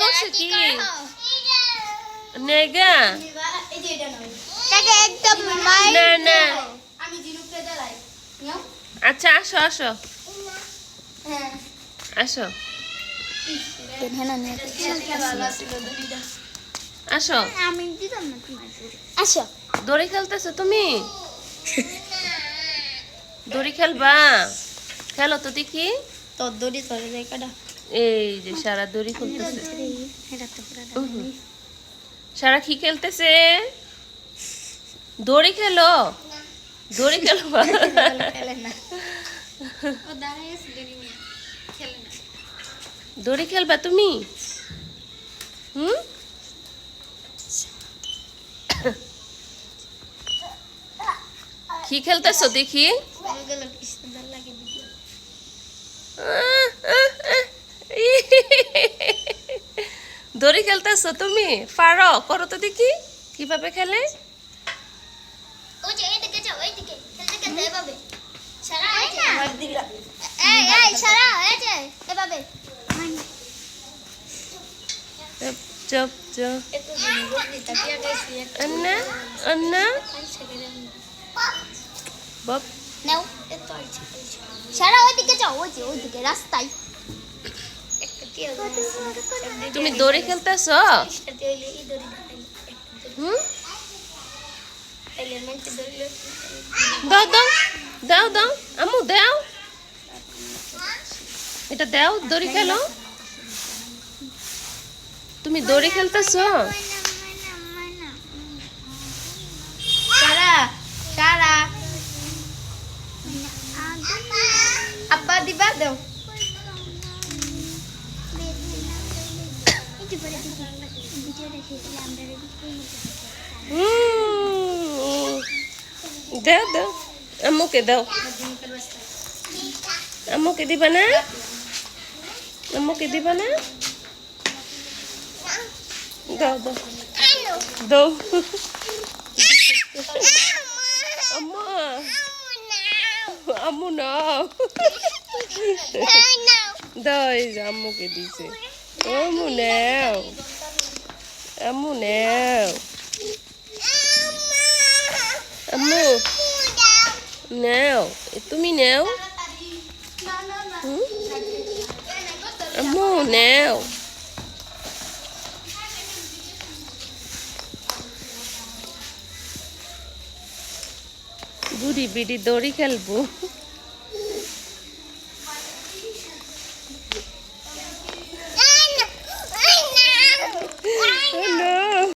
করছে কি? নেগা? একদম না না। আচ্ছা আসো আসো। হ্যাঁ। আসো। আসো। আসো। দড়ি খেলতেছো তুমি? দড়ি খেলবা? খেলো তো দেখি। তোর দড়ি ধরে যায় কাটা এই যে সারা দড়ি খেলতেছে। সারা কি খেলতেছে? দড়ি খেলো? দড়ি খেলে দড়ি খেলবা তুমি? হুম? কি খেলতেছো দেখি? দড়ি খেলতেছো তুমি? পারো করো তো দেখি। কীভাবে খেলে? ওই যে এইদিকে যাও চপ চপ বাপ। নাও। সারা ওইদিকে ওই যে ওইদিকে রাস্তায়। তুমি দড়ি খেলতেছো? দাও দাও দাও দাও আমু দাও। এটা দাও, দড়ি খেলো। তুমি দড়ি খেলতেছো? সারা সারা। আব্বা দিবা, দাও। দাও দাও আম্মুকে দাও। আম্মুকে দিবা না? আম্মুকে দিবা না? দাও দাও। দাও। আম্মা, আম্মু না দাও, এই যে আম্মুকে দিছে। আম্মু নাও আম্মু নাও আম্মু নাও এ তুমি নাও হুম? আম্মু নাও বুড়ি বিড়ি দড়ি খেলব